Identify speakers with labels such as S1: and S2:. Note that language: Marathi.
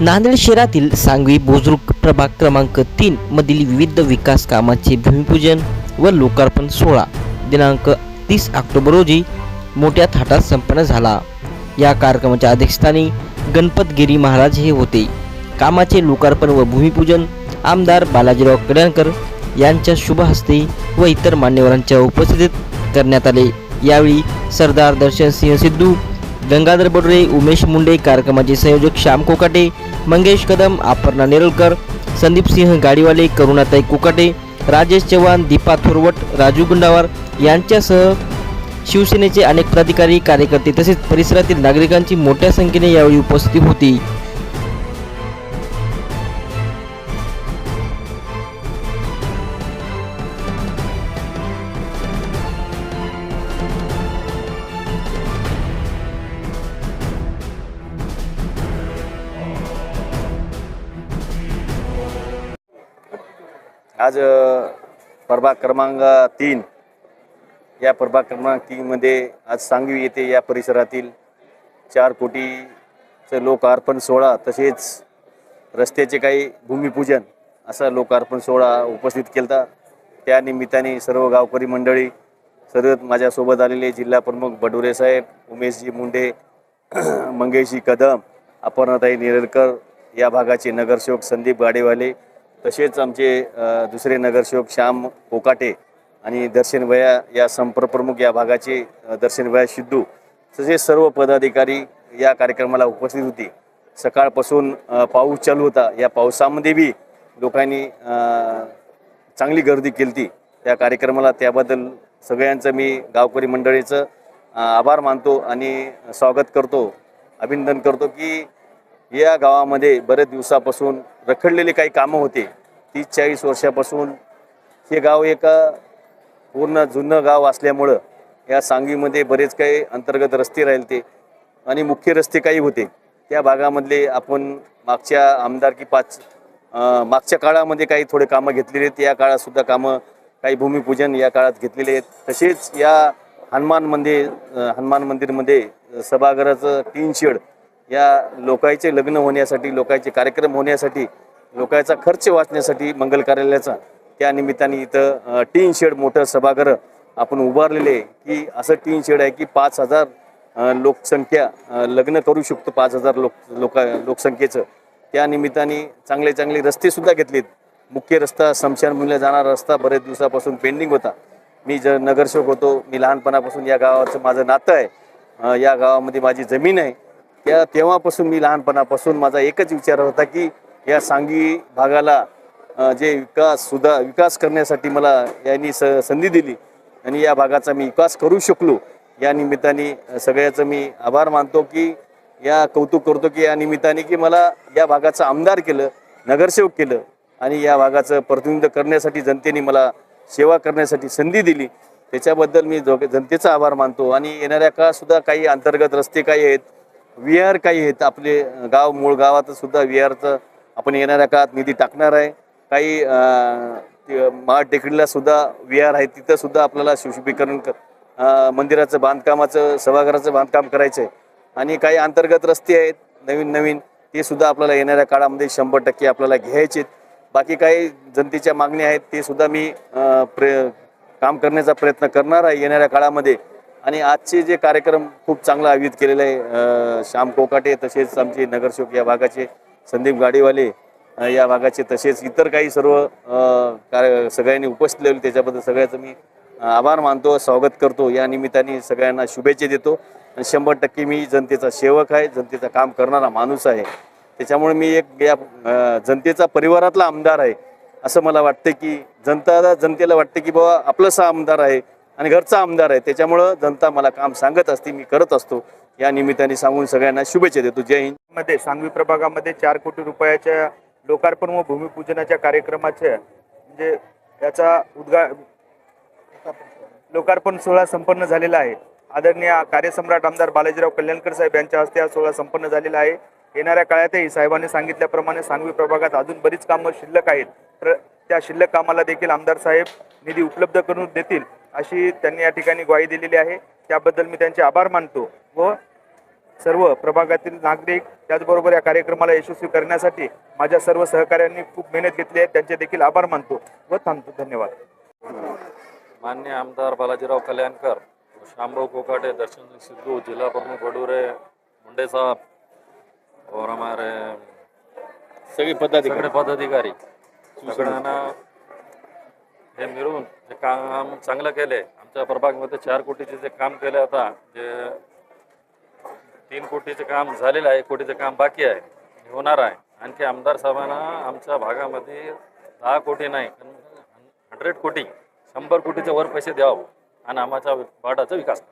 S1: नांदेड शहरातील सांगवी बुजुर्ग प्रभाग क्रमांक तीन मधील विविध विकास कामांचे भूमिपूजन व लोकार्पण सोहळा दिनांक तीस ऑक्टोबर रोजी मोठ्या थाटात संपन्न झाला. या कार्यक्रमाच्या अध्यक्षस्थानी गणपतगिरी महाराज हे होते. कामाचे लोकार्पण व भूमिपूजन आमदार बालाजीराव कल्याणकर यांच्या शुभ हस्ते व इतर मान्यवरांच्या उपस्थितीत करण्यात आले. यावेळी सरदार दर्शन सिंह सिद्धू गंगाधर बडुरे उमेश मुंडे कार्यक्रमाचे संयोजक श्याम कोकाटे मंगेश कदम अपर्णा नेरलकर संदीप सिंह गाडीवाले करुणाताई कोकाटे राजेश चव्हाण दीपा थोरवट राजू गुंडावार यांच्यासह शिवसेनेचे अनेक पदाधिकारी कार्यकर्ते तसेच परिसरातील नागरिकांची मोठ्या संख्येने यावेळी उपस्थिती होती.
S2: आज प्रभाग क्रमांक तीन. या प्रभाग क्रमांक तीनमध्ये आज सांगवी येथे या परिसरातील चार कोटीचं लोकार्पण सोहळा तसेच रस्त्याचे काही भूमिपूजन असा लोकार्पण सोहळा उपस्थित केला त्या निमित्ताने सर्व गावकरी मंडळी सर्व माझ्यासोबत आलेले जिल्हा प्रमुख बडुरे साहेब उमेशजी मुंडे मंगेशजी कदम अपर्णाताई नेरलकर या भागाचे नगरसेवक संदीप गाडेवाले तसेच आमचे दुसरे नगरसेवक श्याम कोकाटे आणि दर्शनभया या संपर्कप्रमुख या भागाचे अ, दर्शन सिद्धू तसेच सर्व पदाधिकारी या कार्यक्रमाला उपस्थित होती. सकाळपासून पाऊस चालू होता. या पावसामध्ये बी लोकांनी चांगली गर्दी केली त्या कार्यक्रमाला त्याबद्दल सगळ्यांचं मी गावकरी मंडळीचं आभार मानतो आणि स्वागत करतो. अभिनंदन करतो की या गावामध्ये बरेच दिवसापासून रखडलेले काही कामं होते. तीस चाळीस वर्षापासून हे गाव एक पूर्ण जुनं गाव असल्यामुळं या सांगवीमध्ये बरेच काही अंतर्गत रस्ते राहिले ते आणि मुख्य रस्ते काही होते. त्या भागामधले आपण मागच्या आमदारकी पाच मागच्या काळामध्ये काही थोडे कामं घेतलेले आहेत. या काळातसुद्धा कामं काही भूमिपूजन या काळात घेतलेले आहेत. तसेच या हनुमान मंदिर हनुमान मंदिरमध्ये सभागृहाचं टीन शेड या लोकांचे लग्न होण्यासाठी लोकांचे कार्यक्रम होण्यासाठी लोकांचा खर्च वाचण्यासाठी मंगल कार्यालयाचा त्या निमित्ताने इथं टीन शेड मोठं सभागृह आपण उभारलेले आहे की असं टीन शेड आहे की पाच हजार लोकसंख्या लग्न करू शकतो पाच हजार लोक लोका लोकसंख्येचं. त्या निमित्ताने चांगले चांगले रस्तेसुद्धा घेतलेत. मुख्य रस्ता शमशानभूमीला जाणारा रस्ता बरेच दिवसापासून पेंडिंग होता. मी जर नगरसेवक होतो मी लहानपणापासून या गावाचं माझं नातं आहे. या गावामध्ये माझी जमीन आहे. त्या तेव्हापासून मी लहानपणापासून माझा एकच विचार होता की या सांगी भागाला जे विकास सुद्धा विकास करण्यासाठी मला यांनी स संधी दिली. आणि या भागाचा मी विकास करू शकलो. या निमित्ताने सगळ्याचं मी आभार मानतो की या कौतुक करतो की या निमित्ताने की मला या भागाचं आमदार केलं नगरसेवक केलं. आणि या भागाचं प्रतिनिधित्व करण्यासाठी जनतेने मला सेवा करण्यासाठी संधी दिली. त्याच्याबद्दल मी जो जनतेचा आभार मानतो. आणि येणाऱ्या काळात सुद्धा काही अंतर्गत रस्ते काही आहेत विहार काही आहेत आपले गाव मूळ गावात सुद्धा विहारचं आपण येणाऱ्या काळात निधी टाकणार आहे. काही अं, ते महाटेकडीला सुद्धा विहार आहे तिथं सुद्धा आपल्याला सुशोभीकरण मंदिराचं बांधकामाचं सभागृहाचं बांधकाम करायचं आहे आणि काही अंतर्गत रस्ते आहेत नवीन नवीन ते सुद्धा आपल्याला येणाऱ्या काळामध्ये शंभर टक्के आपल्याला घ्यायचे आहेत बाकी काही जनतेच्या मागण्या आहेत ते सुद्धा मी प्र प्रे काम करण्याचा प्रयत्न करणार आहे येणाऱ्या काळामध्ये. आणि आजचे जे कार्यक्रम खूप चांगला आयोजित केलेला आहे श्याम कोकाटे तसेच आमचे नगरसेवक या भागाचे संदीप गाडीवाले या भागाचे तसेच इतर काही सर्व कार्य सगळ्यांनी उपस्थित लावले त्याच्याबद्दल सगळ्याचं मी आभार मानतो स्वागत करतो. या निमित्ताने सगळ्यांना शुभेच्छा देतो. आणि शंभर टक्के मी जनतेचा सेवक आहे जनतेचं काम करणारा माणूस आहे. त्याच्यामुळे मी एक या जनतेचा परिवारातला आमदार आहे. असं मला वाटतं की जनता जनतेला वाटतं की बाबा आपलंसा आमदार आहे. आणि घरचा आमदार आहे. त्याच्यामुळं जनता मला काम सांगत असते मी करत असतो. या निमित्ताने सांगून सगळ्यांना शुभेच्छा देतो. जय हिंद.
S3: मध्ये सांगवी प्रभागामध्ये चार कोटी रुपयाच्या लोकार्पण व भूमिपूजनाच्या कार्यक्रमाचे म्हणजे याचा उद्गा लोकार्पण सोहळा संपन्न झालेला आहे. आदरणीय कार्यसम्राट आमदार बालाजीराव कल्याणकर साहेब यांच्या हस्ते हा सोहळा संपन्न झालेला आहे. येणाऱ्या काळातही साहेबांनी सांगितल्याप्रमाणे सांगवी प्रभागात अजून बरीच कामं शिल्लक आहेत. तर त्या शिल्लक कामाला देखील आमदार साहेब निधी उपलब्ध करून देतील. अशी त्यांनी या ठिकाणी ग्वाही दिलेली आहे. त्याबद्दल मी त्यांचे आभार मानतो व सर्व प्रभागातील नागरिक त्याचबरोबर या कार्यक्रमाला यशस्वी करण्यासाठी माझ्या सर्व सहकाऱ्यांनी खूप मेहनत घेतली आहे. त्यांचे देखील आभार मानतो व थांबतो. धन्यवाद.
S4: मान्य आमदार बालाजीराव कल्याणकर शामभाऊ कोकाटे दर्शन सिद्धू जिला प्रमुख वडूरे मुंडे साहब और हमारे
S2: सगळे पदाधिकारी.
S4: पदाधिकारी. सगळ्यांना हे मिळून जे काम चांगलं केले आमच्या प्रभागमध्ये चार कोटीचे जे काम केले आता जे तीन कोटीचे काम झालेलं आहे एक कोटीचं काम बाकी आहे हे होणार आहे. आणखी आमदार साहेबांना आमच्या भागामध्ये दहा कोटी नाही हंड्रेड कोटी शंभर कोटीच्या वर पैसे द्यावं आणि आमच्या वाटाचा विकास